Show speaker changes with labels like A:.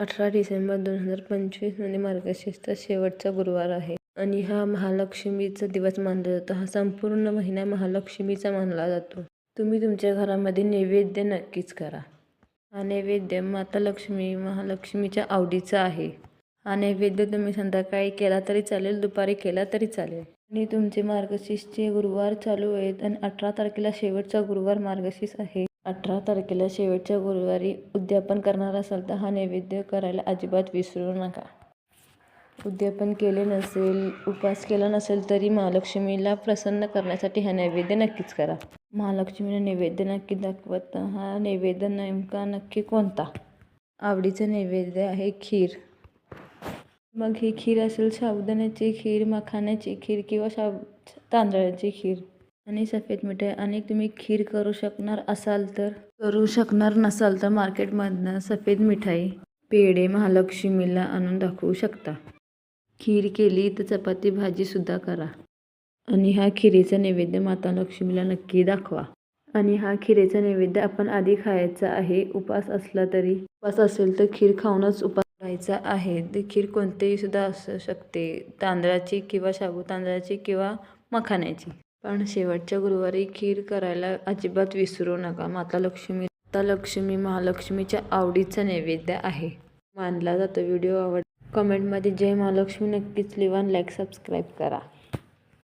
A: अठरा डिसेंबर दोन हजार पंचवीसमध्ये मार्गशीर्षचा शेवटचा गुरुवार आहे. आणि हा महालक्ष्मीचा दिवस मानला जातो. हा संपूर्ण महिना महालक्ष्मीचा मानला जातो. तुम्ही तुमच्या घरामध्ये नैवेद्य नक्कीच करा. हा नैवेद्य माता लक्ष्मी महालक्ष्मीच्या आवडीचा आहे. हा नैवेद्य तुम्ही संध्याकाळी केला तरी चालेल दुपारी केला तरी चालेल. आणि तुमचे मार्गशीर्षचे गुरुवार चालू आहेत आणि अठरा तारखेला शेवटचा गुरुवार मार्गशीर्ष आहे. अठरा तारखेला शेवटच्या गुरुवारी उद्यापन करणार असाल तर हा नैवेद्य करायला अजिबात विसरू नका. उद्यापन केले नसेल उपवास केला नसेल तरी महालक्ष्मीला प्रसन्न करण्यासाठी हा नैवेद्य नक्कीच करा. महालक्ष्मीला नैवेद्य नक्की दाखवत हा नैवेद्य नेमका नक्की कोणता? आवडीचं नैवेद्य आहे खीर. मग ही खीर असेल साबुदाण्याची खीर मखाण्याची खीर किंवा शाब तांदळाची खीर. आणि सफेद मिठाई आणि तुम्ही खीर करू शकणार असाल तर. करू शकणार नसाल तर मार्केटमधनं सफेद मिठाई पेढे महालक्ष्मीला आणून दाखवू शकता. खीर केली तर चपाती भाजीसुद्धा करा. आणि हा खिरीचा नैवेद्य माता लक्ष्मीला नक्की दाखवा. आणि हा खिरेचा नैवेद्य आपण आधी खायचा आहे उपास असला तरी. उपास असेल तर खीर खाऊनच उपास करायचा आहे. ते खीर कोणतेही सुद्धा असू शकते तांदळाची किंवा शाबू तांदळाची किंवा मखाण्याची. पण शेवटच्या गुरुवारी खीर करायला अजिबात विसरू नका. माता लक्ष्मी माता लक्ष्मी महालक्ष्मीच्या आवडीचा नैवेद्य आहे. मानला जातो. व्हिडिओ आवड कमेंटमध्ये जय महालक्ष्मी. नक्कीच लिव्ह लाईक सबस्क्राईब करा.